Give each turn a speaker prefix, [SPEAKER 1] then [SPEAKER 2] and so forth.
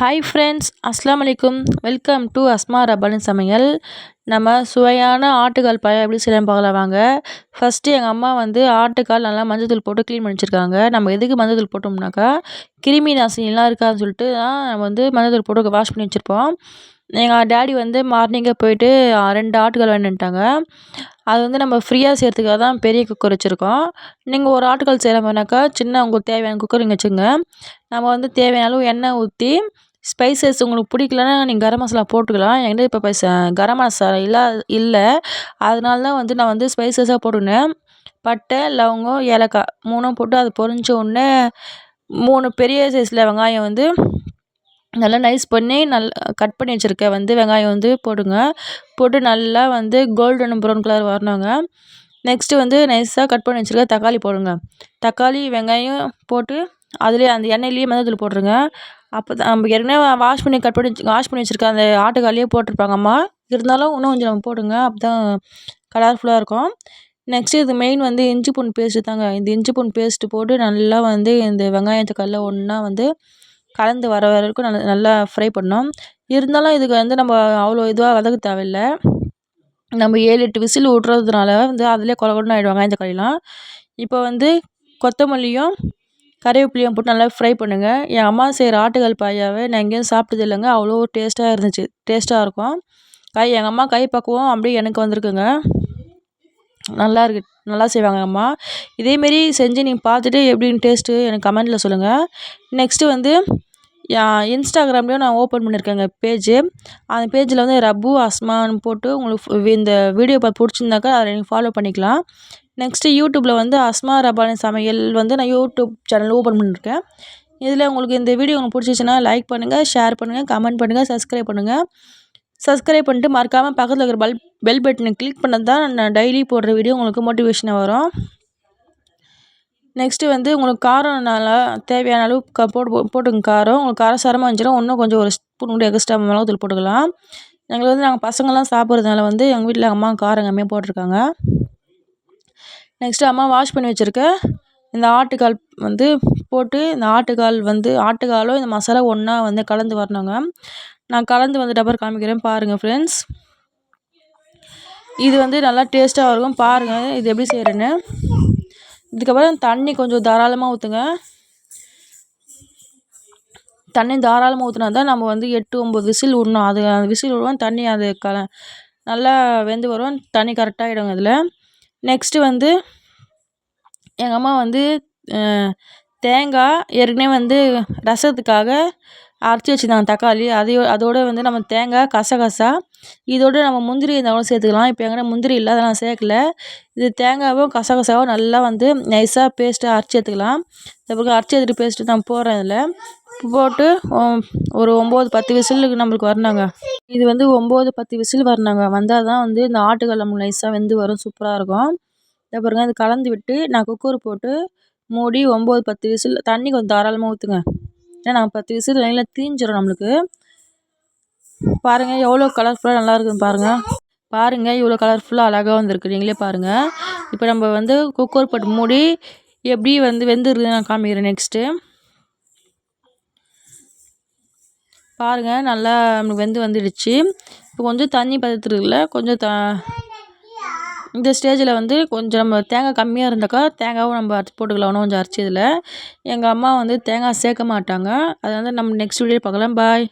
[SPEAKER 1] Hi friends அஸ்லாம் வலைக்கும் welcome to Asma ரபாலின் சமையல். நம்ம சுவையான ஆட்டுக்கால் பாயா எப்படி செய்யலாம் பார்க்கலாம் வாங்க. ஃபஸ்ட்டு எங்கள் அம்மா வந்து ஆட்டுக்கால் நல்லா மஞ்சள் தூள் போட்டு க்ளீன் பண்ணி வச்சுருக்காங்க நம்ம எதுக்கு மஞ்சள் தூள் போட்டோம்னாக்கா கிருமி நாசினிலாம் இருக்காதுன்னு சொல்லிட்டு தான் நம்ம வந்து மஞ்சள் தூள் போட்டு வாஷ் பண்ணி வச்சுருப்போம். எங்கள் டேடி வந்து மார்னிங்கே போயிட்டு ரெண்டு ஆட்டுக்கால் வேணுன்ட்டாங்க அது வந்து நம்ம ஃப்ரீயாக செய்கிறதுக்காக தான் பெரிய குக்கர் வச்சுருக்கோம். நீங்கள் ஒரு ஆட்டுக்கால் செய்கிற மாதிரினாக்கா சின்ன உங்களுக்கு தேவையான குக்கர் நீங்கள் வச்சுங்க நம்ம வந்து தேவையான அளவு எண்ணெய் ஊற்றி ஸ்பைசஸ் உங்களுக்கு பிடிக்கலன்னா நீங்கள் கரம் மசாலா போட்டுக்கலாம். என்கிட்ட இப்போ பைச கரம் மசாலா இல்லை இல்லை. அதனால தான் வந்து நான் வந்து ஸ்பைசஸாக போட்டுனேன் பட்டை லவங்கம் ஏலக்காய் மூணும் போட்டு அது பொரிஞ்ச உடனே மூணு பெரிய சைஸில் வெங்காயம் வந்து நல்லா நைஸ் பண்ணி நல்லா கட் பண்ணி வச்சுருக்கேன். வந்து வெங்காயம் வந்து போடுங்க. போட்டு நல்லா வந்து கோல்டன் ப்ரௌன் கலர் வரணுங்க. நெக்ஸ்ட்டு வந்து நைஸாக கட் பண்ணி வச்சுருக்க தக்காளி போடுங்க. தக்காளி வெங்காயம் போட்டு அதுலேயே அந்த எண்ணெயிலேயே மஞ்சள் போட்டுருங்க. அப்போ தான் நம்ம ஏற்கனவே வாஷ் பண்ணி கட் பண்ணி வாஷ் பண்ணி வச்சுருக்க அந்த ஆட்டுக்காலையே போட்டிருப்பாங்க அம்மா. இருந்தாலும் இன்னும் கொஞ்சம் நம்ம போடுங்க அப்போ தான் கலர்ஃபுல்லாக இருக்கும். நெக்ஸ்ட்டு இது மெயின் வந்து இஞ்சி பூண்டு பேஸ்ட்டு தாங்க. இந்த இஞ்சி பூண்டு பேஸ்ட்டு போட்டு நல்லா வந்து இந்த வெங்காயம் தக்காளிலாம் ஒன்றா வந்து கலந்து வர வரைக்கும் நல்லா நல்லா ஃப்ரை பண்ணோம் இருந்தாலும் இதுக்கு வந்து நம்ம அவ்வளோ இதுவாக வதக்க தேவையில்ல. நம்ம ஏழு எட்டு விசில் விட்றதுனால வந்து அதிலே கொல ஆகிடும் வெங்காயம் இப்போ வந்து கொத்தமல்லியும் கறிவேப்பிலையும் போட்டு நல்லா ஃப்ரை பண்ணுங்கள் என் அம்மா செய்கிற ஆட்டுக்கால் பாயாவை நான் எங்கேயும் சாப்பிட்டது இல்லைங்க. அவ்வளோ டேஸ்ட்டாக இருந்துச்சு. டேஸ்ட்டாக இருக்கும். கை எங்கள் அம்மா கை பக்குவம் அப்படியே எனக்கு வந்திருக்குங்க. நல்லா இருக்கு. நல்லா செய்வாங்க அம்மா. இதேமாரி செஞ்சு நீங்கள் பார்த்துட்டு எப்படின்னு டேஸ்ட்டு எனக்கு கமெண்ட்டில் சொல்லுங்கள் நெக்ஸ்ட்டு வந்து இன்ஸ்டாகிராம்லேயும் நான் ஓப்பன் பண்ணியிருக்கேங்க பேஜு அந்த பேஜில் வந்து ரப்பு அஸ்மான்னு போட்டு உங்களுக்கு இந்த வீடியோ பார்த்து பிடிச்சிருந்தாக்கா அதை நீங்கள் ஃபாலோ பண்ணிக்கலாம். நெக்ஸ்ட்டு யூடியூப்பில் வந்து அஸ்மா ரபானி சமையல் வந்து நான் யூடியூப் சேனல் ஓப்பன் பண்ணியிருக்கேன் இதில் உங்களுக்கு இந்த வீடியோ உங்களுக்கு பிடிச்சிச்சின்னா லைக் பண்ணுங்கள் ஷேர் பண்ணுங்கள் கமெண்ட் பண்ணுங்கள் சப்ஸ்கிரைப் பண்ணுங்கள் சப்ஸ்கிரைப் பண்ணிட்டு மறக்காமல் பக்கத்தில் இருக்கிற பல் பெல் பட்டனை கிளிக் பண்ணது தான் நான் டெய்லி போடுற வீடியோ உங்களுக்கு மோட்டிவேஷனாக வரும். நெக்ஸ்ட்டு வந்து உங்களுக்கு காரம் நல்லா தேவையான அளவு க போட்டு போட்டுங்க காரம். உங்களுக்கு காரசாரமாக இருந்துச்சுன்னா இன்னும் கொஞ்சம் ஒரு ஸ்பூன் கூட எக்ஸ்ட்ரா மிளகுத்தூள் போட்டுக்கலாம். எங்களுக்கு வந்து நாங்கள் பசங்கள்லாம் சாப்பிட்றதுனால வந்து எங்கள் வீட்டில் அம்மா காரம் கம்மியாக போட்டிருக்காங்க. நெக்ஸ்ட்டு அம்மா வாஷ் பண்ணி வச்சுருக்க. இந்த ஆட்டுக்கால் வந்து போட்டு இந்த ஆட்டுக்கால் வந்து ஆட்டுக்காலும் இந்த மசாலா ஒன்றா வந்து கலந்து வரணுங்க. நான் கலந்து வந்துட்டு அப்புறம் காமிக்கிறேன் பாருங்கள் ஃப்ரெண்ட்ஸ் இது வந்து நல்லா டேஸ்ட்டாக இருக்கும். பாருங்கள் இது எப்படி செய்கிறேன்னு இதுக்கப்புறம் தண்ணி கொஞ்சம் தாராளமாக ஊற்றுங்க தண்ணி தாராளமாக ஊற்றினா தான் நம்ம வந்து எட்டு ஒம்பது விசில் விடணும். அது அந்த விசில் விடுவோம் தண்ணி அது க நல்லா வெந்து வரும். தண்ணி கரெக்டாகிடுங்க அதில் நெக்ஸ்ட்டு வந்து எங்கள் அம்மா வந்து தேங்காய் ஏற்கனவே வந்து ரசத்துக்காக அரைச்சி வச்சுருந்தாங்க தக்காளி. அதையோ அதோடு வந்து நம்ம தேங்காய் கசகசா இதோடு நம்ம முந்திரி இருந்தாலும் சேர்த்துக்கலாம். இப்போ எங்கிட்ட முந்திரி இல்லை அதை நான் சேர்க்கல. இது தேங்காயும் கசகசாவும் நல்லா வந்து நைஸாக பேஸ்ட்டாக அரைச்சி எடுத்துக்கலாம். இந்த அரைச்சி எடுத்துகிட்டு பேஸ்ட்டு நான் போடுறேன் இதில். போட்டு ஒரு ஒம்பது பத்து விசிலுக்கு நம்மளுக்கு வரணுங்க. இது வந்து ஒம்பது பத்து விசில் வரணுங்க. வந்தால் தான் வந்து இந்த ஆட்டுக்கல் நைஸாக வெந்து வரும். சூப்பராக இருக்கும். இதை பாருங்கள் இது கலந்து விட்டு நான் குக்கர் போட்டு மூடி ஒம்பது பத்து விசில் தண்ணி கொஞ்சம் தாராளமாக ஊற்றுங்க ஏன்னா நாங்கள் பத்து விசில் நல்லா தீஞ்சிடும் நம்மளுக்கு. பாருங்கள் எவ்வளோ கலர்ஃபுல்லாக நல்லா இருக்குதுன்னு பாருங்கள் பாருங்கள் இவ்வளோ கலர்ஃபுல்லாக அழகாக வந்திருக்கு. நீங்களே பாருங்கள் இப்போ நம்ம வந்து குக்கர் போட்டு மூடி எப்படி வந்து வெந்துருது நான் காமிக்கிறேன் நெக்ஸ்ட்டு பாருங்கள் நல்லா நம்மளுக்கு வெந்து வந்துடுச்சு. இப்போ கொஞ்சம் தண்ணி பதத்துருக்குல கொஞ்சம் த இந்த ஸ்டேஜில் வந்து கொஞ்சம் நம்ம தேங்காய் கம்மியாக இருந்தாக்கா தேங்காயும் நம்ம அரைச்சி போட்டுக்கலாம். கொஞ்சம் அரைச்சி இதில். எங்கள் அம்மா வந்து தேங்காய் சேர்க்க மாட்டாங்க. அதை வந்து நம்ம நெக்ஸ்ட் வீடியோ பார்க்கலாம். பாய்